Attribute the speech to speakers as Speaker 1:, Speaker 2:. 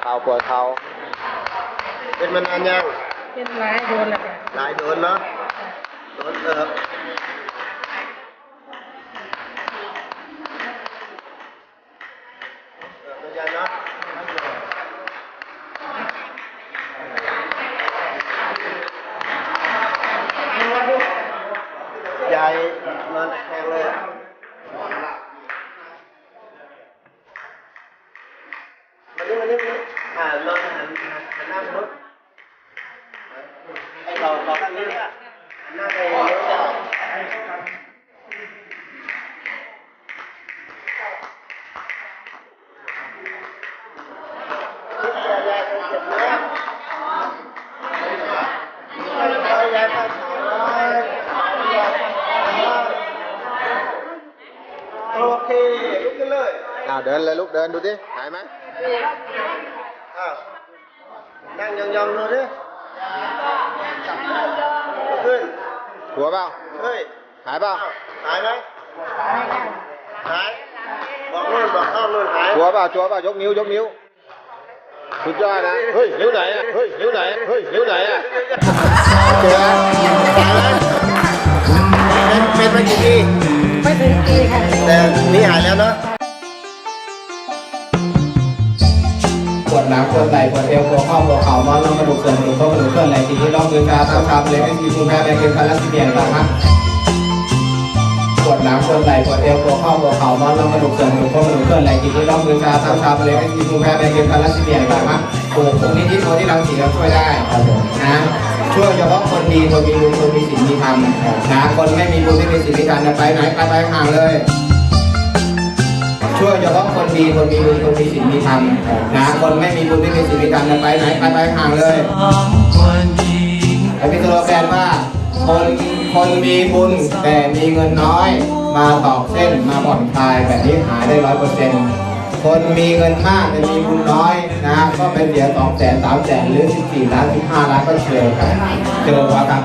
Speaker 1: เข่าปวดเข่าเป็นมานานยัง
Speaker 2: เป็นร้ายโดนแล้วจ้ะ
Speaker 1: หลายโดนเนาะโดนเติบเติบเป็นยังเนาะยายนอนตะแคงเลยมานี่มานี่มานี่อ่านอนหันหันหันหน้าไปนู้นไอ้เราเราข้างนี้เนี่ย หันหน้าไปนู้นเนี่ยอย่าอย่าเจ็บนะ อย่าอย่าอย่าโอเคลุกขึ้นเลย
Speaker 3: อ้าวเดินเลยลูกเดินดูดิหายไหม
Speaker 1: อ้าวนั่งยองๆดูดิขึ้น
Speaker 3: หัวเปล่า
Speaker 1: เฮ้ย
Speaker 3: หายเปล่า
Speaker 1: อ้าวหายไหมหายบอกนู่นบอกเข้านู่นหาย
Speaker 3: ชัวร์เปล่าชัวร์เปล่ายกนิ้วยกนิ้วสุดยอดนะเฮ้ยนิ้วไหนอะเฮ้ยนิ้วไหนเฮ้ยนิ้วไหนอะโอเคนะ
Speaker 1: หายไหมเป็นเป็นมากี่ปี
Speaker 2: ไม่ถึงปีค่ะ
Speaker 1: แต่นี่หายแล้วเนาะ
Speaker 4: วดหลังปวดไหล่ปวดเอวปวดข้อปวดเข่านอนลงกระดูกเสื่อมกระดูกข้อกระดูกเคลื่อนไหล่ทีนี้ร่องมือชาท้าชาเลยให้ทีมือแพ้แบงเกมคันละสิเบียนต่างฮะปวดหลังปวดไหล่ปวดเอวปวดข้อปวดเข่านอนลงกระดูกเสื่อมกระดูกข้อกระดูกเคลื่อนไหล่ทีนี้ร่องมือชาท้าชาเลยให้ทีมือแพ้แบงเกมคันละสิเบียนต่างฮะโอ้ตรงนี้ที่ตัวที่เรังสีเราช่วยได้นะช่วยเฉพาะคนดีคนมีบุญคนมีศีลมีธรรมนะคนไม่มีบุญไม่มีศีลมีธรรมไปไหนไปไปห่างเลย ช่วยเฉพาะคนดีคนมีบุญคนมีศีลมีธรรมนะคนไม่มีบุญไม่มีศีลมีธรรมเนี่ยไปไหนไปไปห่างเลยไอพี่สโลแกนว่าคนคนมีบุญแต่มีเงินน้อย มาตอกเส้นมาผ่อนคลายแบบนี้หายได้ร้อยเปอร์เซ็นต์คนมีเงินมากแต่มีบุญน้อยนะก็เป็นเสียสองแสนสามแสนหรือสิบสี่ล้านสิบห้าล้านก็เชิญครับเจอว่าครับ